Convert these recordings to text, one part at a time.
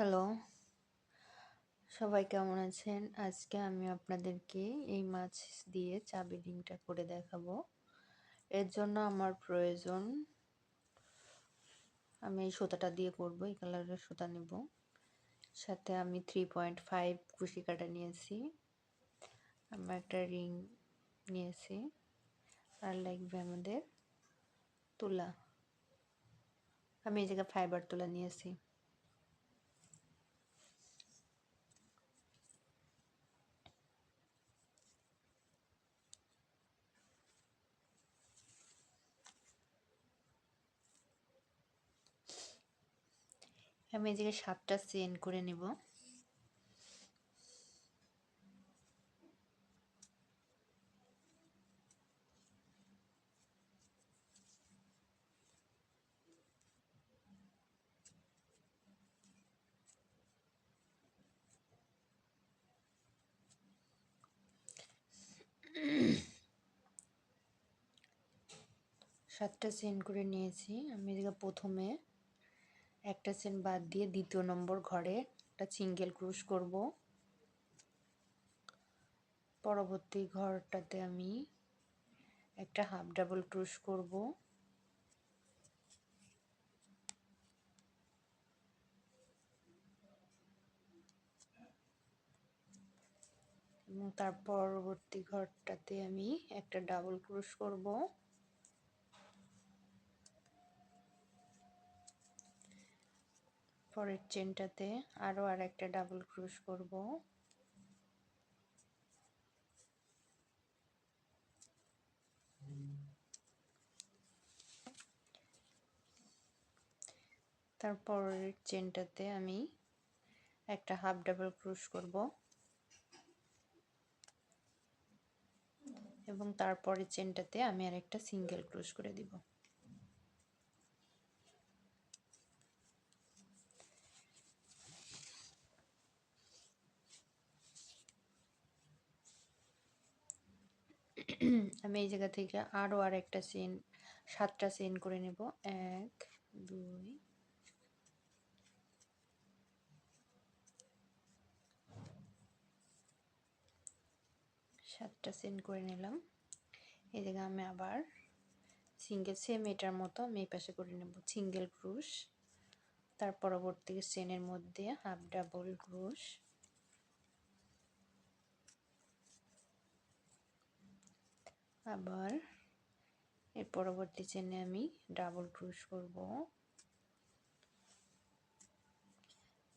Hello. সবাই কেমন আছেন? আজকে আমি আপনাদেরকে এই মাছ দিয়ে চাবি রিংটা করে দেখাবো। এর জন্য আমার প্রয়োজন, আমি এই সুতাটা দিয়ে করব, এই কালারের সুতা নেব। সাথে আমি থ্রি পয়েন্ট ফাইভ কুশি কাটা নিয়েছি। আমরা একটা রিং নিয়েছি। আর লাগবে আমাদের তুলা। আমি এই জায়গায় ফাইবার তুলা নিয়েছি। আমি জায়গায় সাতটা চেন করে নেব। সাতটা চেন করে নিয়েছি। আমি এদিকে প্রথমে একটা চেন বাদ দিয়ে দ্বিতীয় নম্বর ঘরে একটা সিঙ্গেল ক্রুশ করব। পরবর্তী ঘরটাতে আমি একটা হাফ ডাবল ক্রুশ করব। তার পরবর্তী ঘরটাতে আমি একটা ডাবল ক্রুশ করব। পরের চেনটাতে আরও আর একটা ডাবল ক্রুশ করব। তারপরের চেনটাতে আমি একটা হাফ ডাবল ক্রুশ করব। এবং তারপরের চেনটাতে আমি আর একটা সিঙ্গেল ক্রুশ করে দিব। আমি এই জায়গা থেকে আরও আর একটা চেন সাতটা চেন করে নেব। এক, দুই, সাতটা চেন করে নিলাম। এই জায়গায় আমি আবার সিঙ্গেল সেম এটার মতো আমি এই পাশে করে নেব। সিঙ্গেল ক্রুশ তার পরবর্তী চেনের মধ্যে হাফ ডাবল ক্রুশ আবার এর পরবর্তী চেনে আমি ডাবল ক্রুশ করব।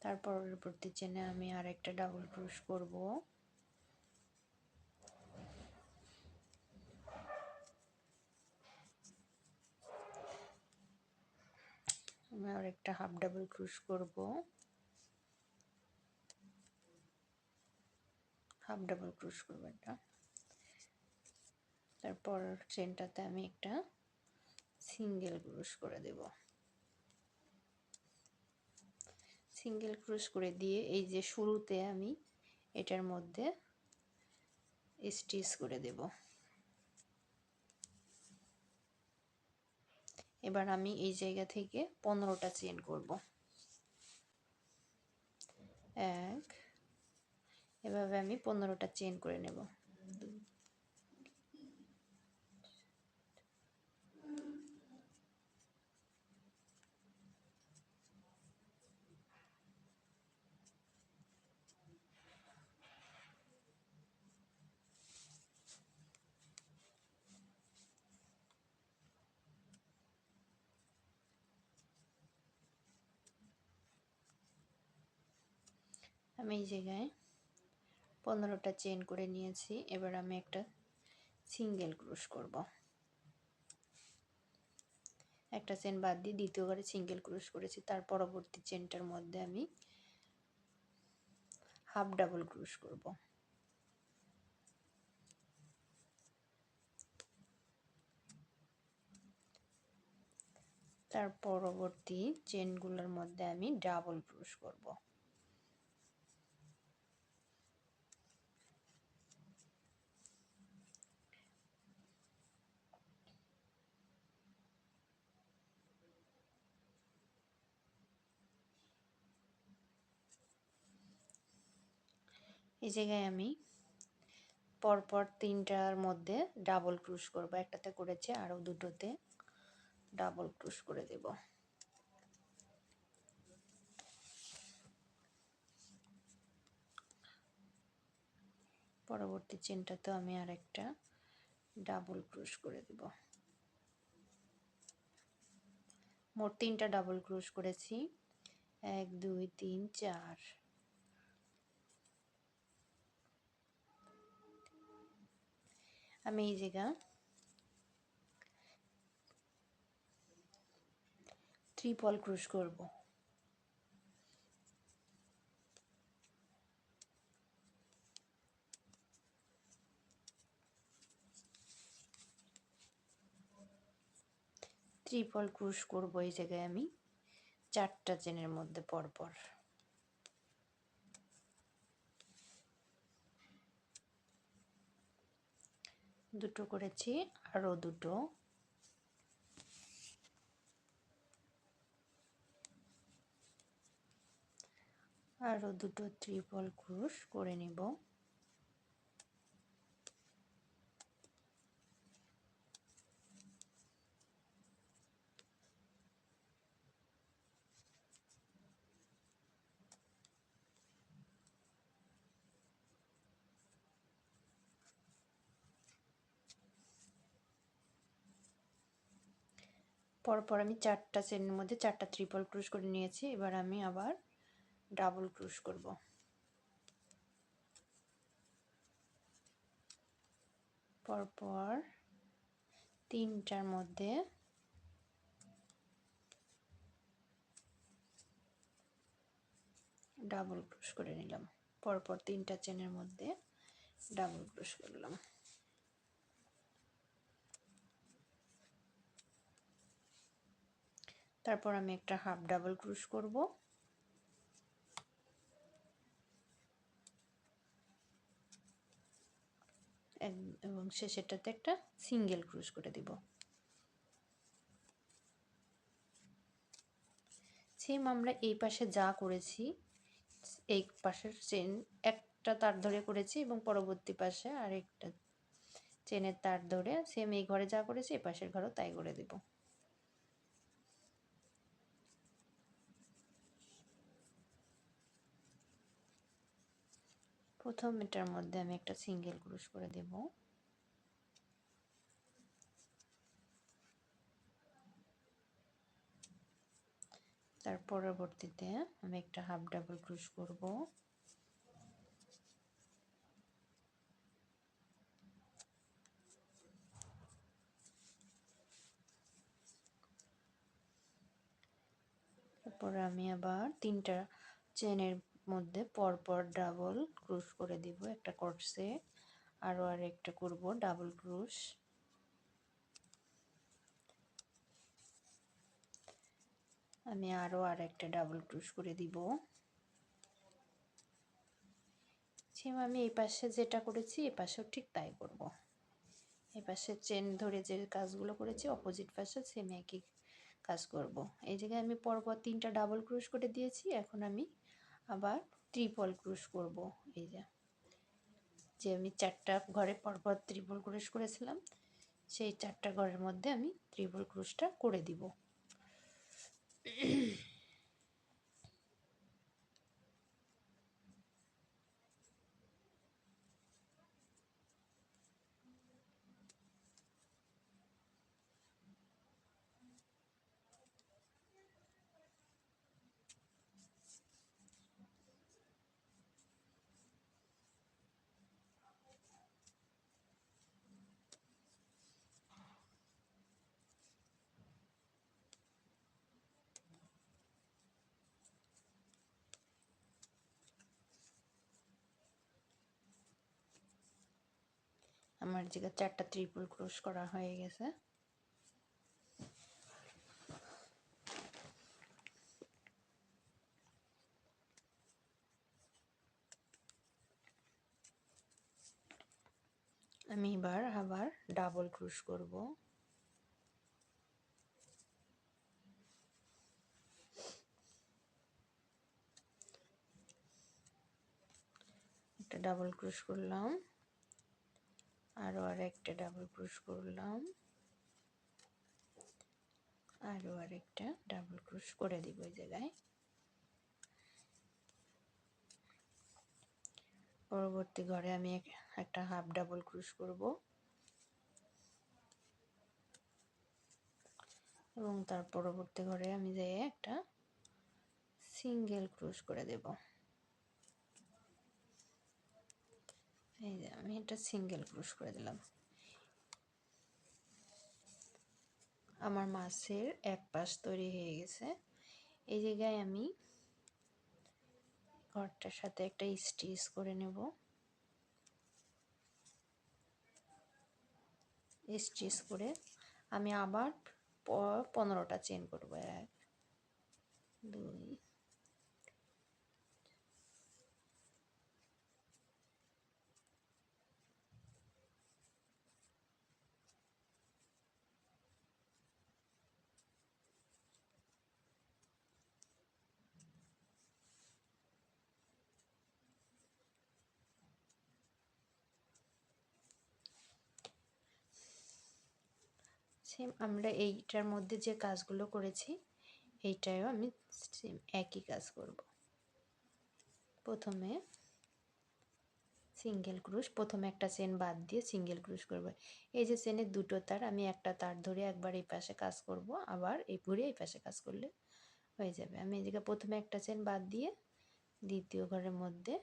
তার পরবর্তী চেনে আমি আর একটা ডাবল ক্রুশ করব। আমি আর একটা হাফ ডাবল ক্রুশ করব। হাফ ডাবল ক্রুশ করব এটা। তারপর চেনটাতে আমি একটা সিঙ্গেল ক্রুশ করে দেব। সিঙ্গেল ক্রুশ করে দিয়ে এই যে শুরুতে আমি এটার মধ্যে স্টিচ করে দেব। এবার আমি এই জায়গা থেকে পনেরোটা চেন করব। এক, এভাবে আমি পনেরোটা চেন করে নেব। আমি এই জায়গায় পনেরোটা চেন করে নিয়েছি। এবার আমি একটা সিঙ্গেল ক্রুশ করব। একটা চেন বাদ দিয়ে দ্বিতীয় ঘরে সিঙ্গেল ক্রুশ করেছি। তার পরবর্তী চেনটার মধ্যে আমি হাফ ডাবল ক্রুশ করব। তার পরবর্তী চেনগুলোর মধ্যে আমি ডাবল ক্রুশ করব। এই জায়গায় আমি পরপর তিনটার মধ্যে ডাবল ক্রুশ করব। একটাতে করেছে, আরও দুটোতে ডাবল ক্রুশ করে দেব। পরবর্তী চেনটাতে আমি আর একটা ডাবল ক্রুশ করে দেব। মোট তিনটা ডাবল ক্রুশ করেছি। এক, দুই, তিন, চার। জায়গা ত্রিপল ক্রুশ করব। ত্রিপল ক্রুশ করব এই জায়গায় আমি। চারটা চেনের মধ্যে পরপর। দুটো করেছি আরও দুটো। আরও দুটো ত্রিপল ক্রুশ করে নিব। পরপর আমি চারটা চেনের মধ্যে চারটা ত্রিপল ক্রুশ করে নিয়েছি। এবার আমি আবার ডাবল ক্রুশ করব। পরপর তিনটার মধ্যে ডাবল ক্রুশ করে নিলাম। পরপর তিনটা চেনের মধ্যে ডাবল ক্রুশ করলাম তারপর আমি একটা হাফ ডাবল ক্রুশ করব। এবং শেষেরটাতে একটা সিঙ্গেল ক্রুশ করে দিব। সেম আমরা এই পাশে যা করেছি, এই পাশের চেন, একটা তার ধরে করেছি এবং পরবর্তী পাশে আরেকটা চেনের তার ধরে সেম এই ঘরে যা করেছি, এই পাশের ঘরেও তাই করে দেবো। প্রথম এটার মধ্যে আমি একটা সিঙ্গেল ক্রুশ করে দেব। তার পরবর্তীতে আমি একটা হাফ ডাবল ক্রুশ করব। তারপরে আমি আবার তিনটা চেনের মধ্যে পরপর ডাবল ক্রুশ করে দিব। একটা করছে আরও আর একটা করব ডাবল ক্রুশ আমি আরও আর একটা ডাবল ক্রুশ করে দিব। সেম আমি এই পাশে যেটা করেছি এই পাশেও ঠিক তাই করব। এই পাশে চেন ধরে যে কাজগুলো করেছি অপোজিট পাশে সেম একই কাজ করব। এই জায়গায় আমি পরপর তিনটা ডাবল ক্রুশ করে দিয়েছি, এখন আমি আবার ত্রিপল ক্রুশ করব। এই যে যে আমি চারটা ঘরে পরপর ত্রিপল ক্রুশ করেছিলাম, সেই চারটা ঘরের মধ্যে আমি ত্রিপল ক্রুশটা করে দিব। আমার জায়গা চারটা ত্রিপুল ক্রস করা হয়ে গেছে। আমি এবার আবার ডাবল ক্রুশ করব। একটা ডাবল ক্রুশ করলাম। আরও আর একটা ডাবল ক্রুশ করলাম। আরও আর একটা ডাবল ক্রুশ করে দিব ওই জায়গায়। পরবর্তী ঘরে আমি একটা হাফ ডাবল ক্রুশ করব। এবং তার পরবর্তী ঘরে আমি যাই একটা সিঙ্গেল ক্রুশ করে দেব। এই যে আমি এটা সিঙ্গেল ক্রুশ করে দিলাম। আমার মাছের এক পাশ তৈরি হয়ে গেছে। এই জায়গায় আমি ঘরটার সাথে একটা স্টিচ করে নেব। স্টিচ করে আমি আবার পনেরোটা চেন করব। এক, দুই সেম আমরা এইটার মধ্যে যে কাজগুলো করেছি এইটাও আমি সেম একই কাজ করব। প্রথমে সিঙ্গেল ক্রুশ প্রথমে একটা চেন বাদ দিয়ে সিঙ্গেল ক্রুশ করব। এই যে চেনের দুটো তার, আমি একটা তার ধরে একবার এই পাশে কাজ করব, আবার এই ঘুরে এই পাশে কাজ করলে হয়ে যাবে। আমি জায়গায় প্রথমে একটা চেন বাদ দিয়ে দ্বিতীয় ঘরের মধ্যে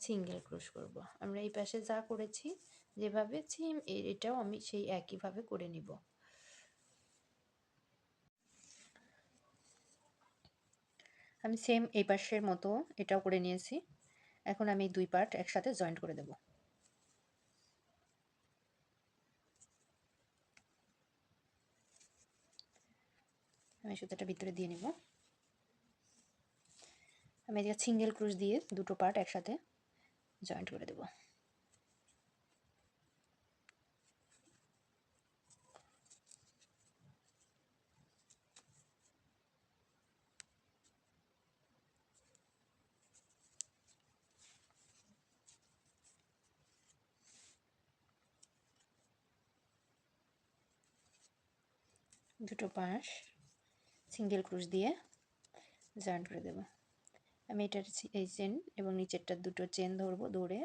সিঙ্গেল ক্রুশ করব। আমরা এই পাশে যা করেছি যেভাবে সেম এটাও আমি সেই একইভাবে করে নিব। আমি সেম এই পাশের মতো এটাও করে নিয়েছি। এখন আমি দুই পার্ট একসাথে জয়েন্ট করে দেব। আমি সুতাটা ভিতরে দিয়ে নিব। আমি এদিকে সিঙ্গেল ক্রুশ দিয়ে দুটো পার্ট একসাথে জয়েন্ট করে দেবো। দুটো পাশ সিঙ্গেল ক্রুশ দিয়ে জয়েন্ট করে দেব। আমি এটার এই চেন এবং নিচেরটার দুটো চেন ধরবো ধরে।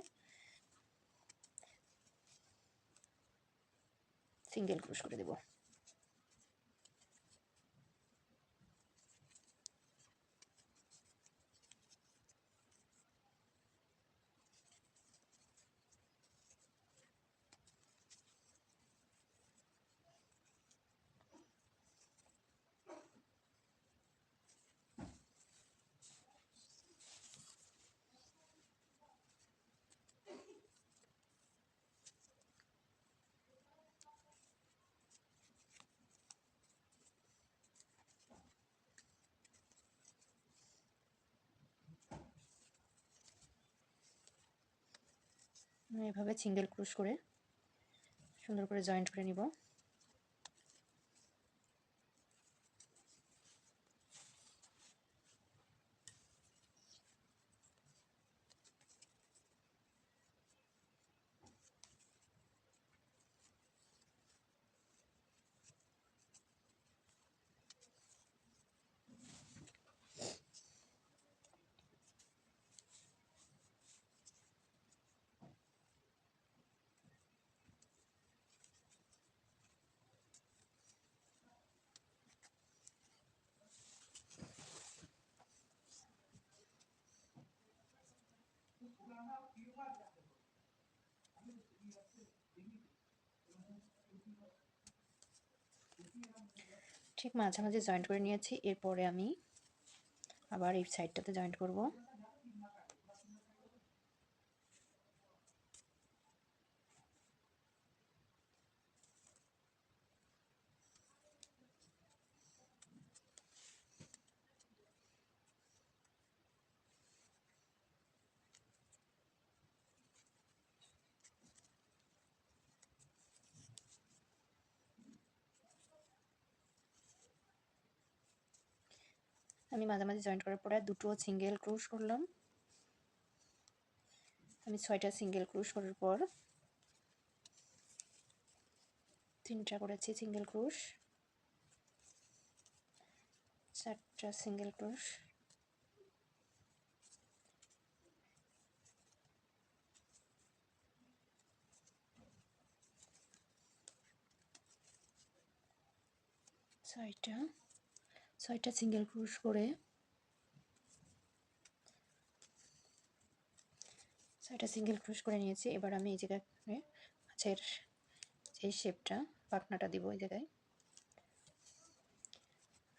সিঙ্গেল ক্রুশ করে দেবো। এভাবে সিঙ্গেল ক্রুশ করে সুন্দর করে জয়েন্ট করে নিব। ঠিক মাঝামাঝি জয়েন্ট করে নিয়েছি এরপরে আমি আবার এই সাইডটাতে জয়েন্ট করব। আমি মাঝামাঝি জয়েন্ট করার পরে দুটো সিঙ্গেল ক্রুশ করলাম। আমি ছয়টা সিঙ্গেল ক্রুশ করার পর তিনটা করেছি সিঙ্গেল ক্রুশ চারটা সিঙ্গেল ক্রুশ ছয়টা। ছয়টা সিঙ্গেল ক্রুশ করে, ছয়টা সিঙ্গেল ক্রুশ করে নিয়েছি। এবার আমি এই জায়গায় মাছের যে শেপটা পাখনাটা দিব এই জায়গায়।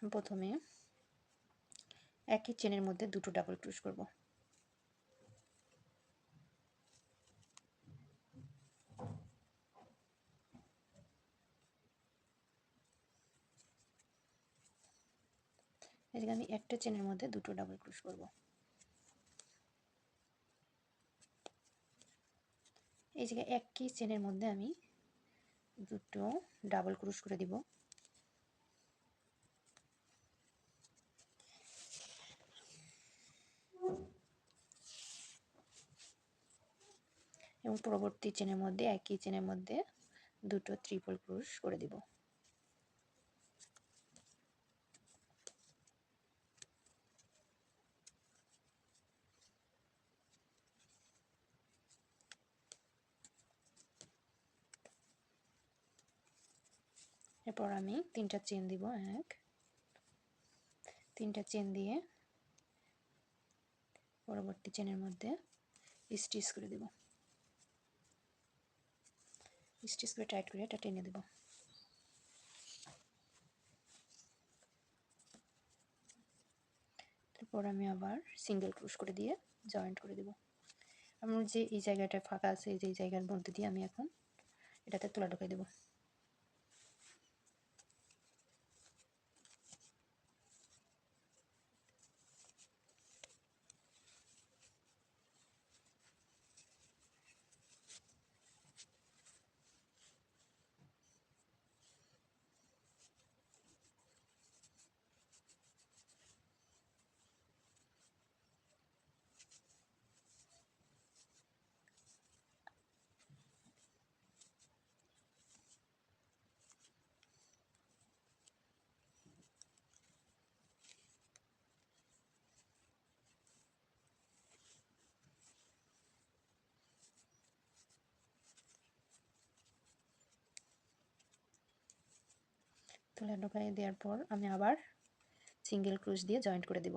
প্রথমে একই চেনের মধ্যে দুটো ডাবল ক্রুশ করব। এদিকে আমি একটা চেনের মধ্যে দুটো ডাবল ক্রুশ করব। এই জায়গায় একই চেনের মধ্যে আমি দুটো ডাবল ক্রুশ করে দিব। এবং পরবর্তী চেনের মধ্যে একই চেনের মধ্যে দুটো ত্রিপল ক্রুশ করে দিব। এরপর আমি তিনটা চেন দিব, এক, তিনটা চেন দিয়ে পরবর্তী চেনের মধ্যে স্টিচ করে দেব। স্টিচ করে টাইট করে এটা টেনে দেব। তারপর আমি আবার সিঙ্গেল ক্রুশ করে দিয়ে জয়েন্ট করে দেব। আমার যে এই জায়গাটা ফাঁকা আছে, এই যে এই জায়গার মধ্যে দিয়ে আমি এখন এটাতে তোলা ঢুকাই দেবো। তুলে ঢোকাই দেওয়ার পর আমি আবার সিঙ্গেল ক্রুশ দিয়ে জয়েন্ট করে দেব।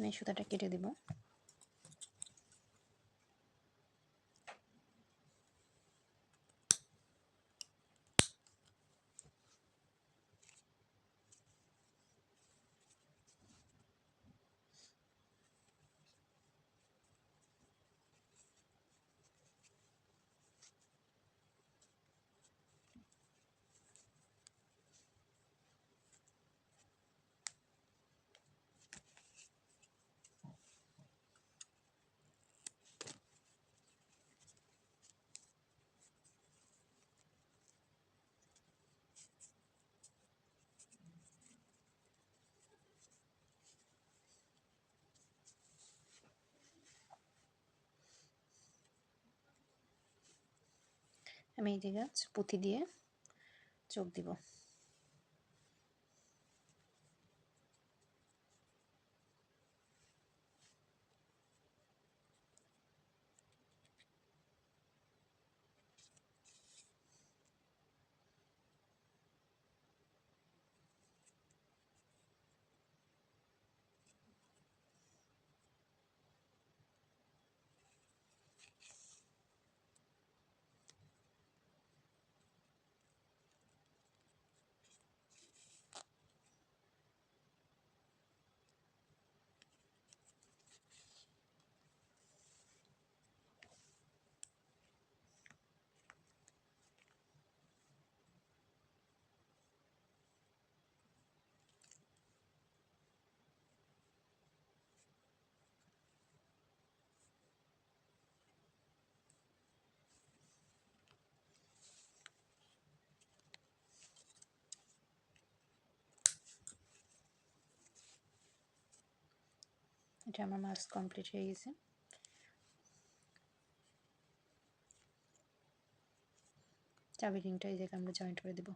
আমি সুতাটা কেটে দেব। আমি এই যে গাছ পুঁতি দিয়ে চোখ দিব। এটা আমার মাস্ক কমপ্লিট হয়ে গেছে চাবি রিংটা এই জায়গায় আমরা জয়েন্ট করে দেবো